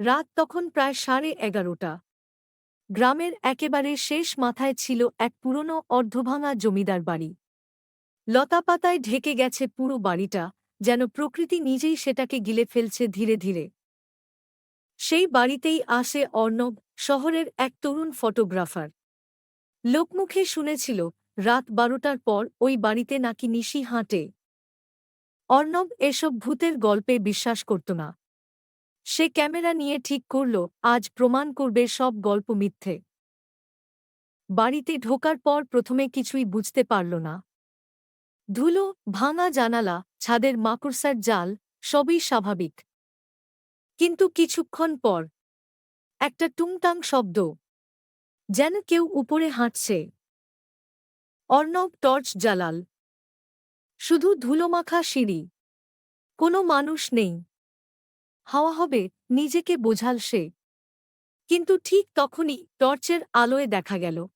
রাত তখন প্রায় সাড়ে এগারোটা। গ্রামের একেবারে শেষ মাথায় ছিল এক পুরনো অর্ধভাঙা জমিদার বাড়ি। লতাপাতায় ঢেকে গেছে পুরো বাড়িটা, যেন প্রকৃতি নিজেই সেটাকে গিলে ফেলছে ধীরে ধীরে। সেই বাড়িতেই আসে অর্ণব, শহরের এক তরুণ ফটোগ্রাফার। লোকমুখে শুনেছিল, রাত বারোটার পর ওই বাড়িতে নাকি নিশি হাঁটে। অর্ণব এসব ভূতের গল্পে বিশ্বাস করত না। সে ক্যামেরা নিয়ে ঠিক করল, আজ প্রমাণ করবে সব গল্প মিথ্যে। বাড়িতে ঢোকার পর প্রথমে কিছুই বুঝতে পারল না। ধুলো, ভাঙা জানালা, ছাদের মাকড়সার জাল, সবই স্বাভাবিক। কিন্তু কিছুক্ষণ পর একটা টুংটাং শব্দ, যেন কেউ উপরে হাঁটছে। অর্ণব টর্চ জ্বালাল। শুধু ধুলোমাখা সিঁড়ি। কোনো মানুষ নেই। হাওয়া হবে, নিজেকে বোঝাল সে। কিন্তু ঠিক তখনই টর্চের আলোয় দেখা গেল।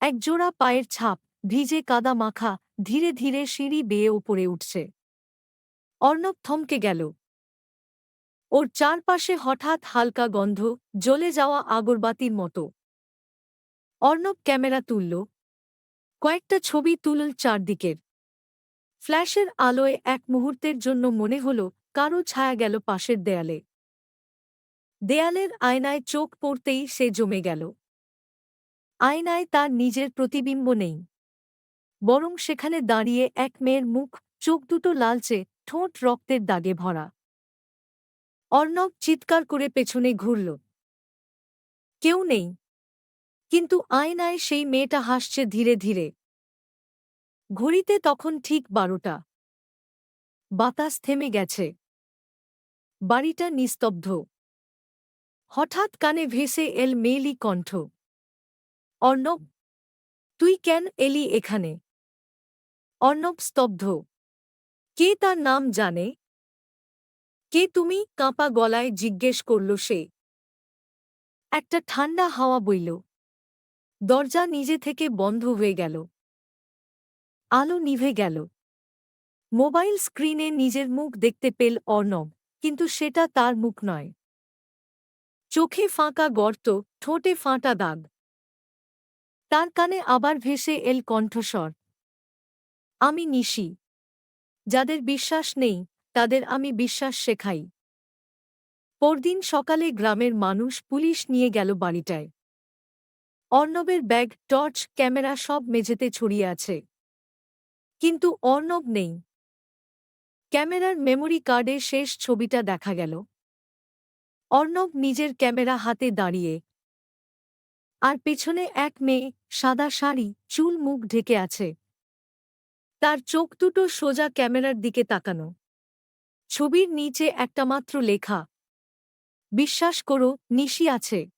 এক জোড়া পায়ের ছাপ ভিজে কাদা মাখা ধীরে ধীরে সিঁড়ি বেয়ে উপরে উঠছে। অর্ণব থমকে গেল। ওর চারপাশে হঠাৎ হালকা গন্ধ, জ্বলে যাওয়া আগরবাতির মতো। অর্ণব ক্যামেরা তুলল। কয়েকটা ছবি তুলল চারদিকের। ফ্ল্যাশের আলোয় এক মুহূর্তের জন্য মনে হল কারও ছায়া গেল পাশের দেয়ালে। দেয়ালের আয়নায় চোখ পড়তেই সে জমে গেল। আয়নায় তার নিজের প্রতিবিম্ব নেই। বরং সেখানে দাঁড়িয়ে এক মেয়ের মুখ, চোখ দুটো লালচে, ঠোঁট রক্তের দাগে ভরা। অর্ণব চিৎকার করে পেছনে ঘুরল। কেউ নেই। কিন্তু আয়নায় সেই মেয়েটা হাসছে ধীরে ধীরে। ঘড়িতে তখন ঠিক বারোটা। বাতাস থেমে গেছে। বাড়িটা নিস্তব্ধ। হঠাৎ কানে ভেসে এল মেলি কণ্ঠ। অর্ণব, তুই কেন এলি এখানে? অর্ণব স্তব্ধ। কে তার নাম জানে? কে তুমি? কাঁপা গলায় জিজ্ঞেস করল সে। একটা ঠান্ডা হাওয়া বইল। দরজা নিজে থেকে বন্ধ হয়ে গেল। আলো নিভে গেল। মোবাইল স্ক্রিনে নিজের মুখ দেখতে পেল অর্ণব। কিন্তু সেটা তার মুখ নয়। চোখে ফাঁকা গর্ত, ঠোঁটে ফাঁটা দাগ। তার কানে আবার ভেসে এল কণ্ঠস্বর। আমি নিশি। যাদের বিশ্বাস নেই, তাদের আমি বিশ্বাস শেখাই। পরদিন সকালে গ্রামের মানুষ পুলিশ নিয়ে গেল বাড়িটায়। অর্ণবের ব্যাগ, টর্চ, ক্যামেরা সব মেঝেতে ছড়িয়ে আছে। কিন্তু অর্ণব নেই। ক্যামেরার মেমোরি কার্ডে শেষ ছবিটা দেখা গেল। অর্ণব নিজের ক্যামেরা হাতে দাঁড়িয়ে। আর পেছনে এক মেয়ে সাদা শাড়ি, চুল মুখ ঢেকে আছে। তার চোখ দুটো সোজা ক্যামেরার দিকে তাকানো। ছবির নিচে একটা মাত্র লেখা, বিশ্বাস করো, নিশি আছে।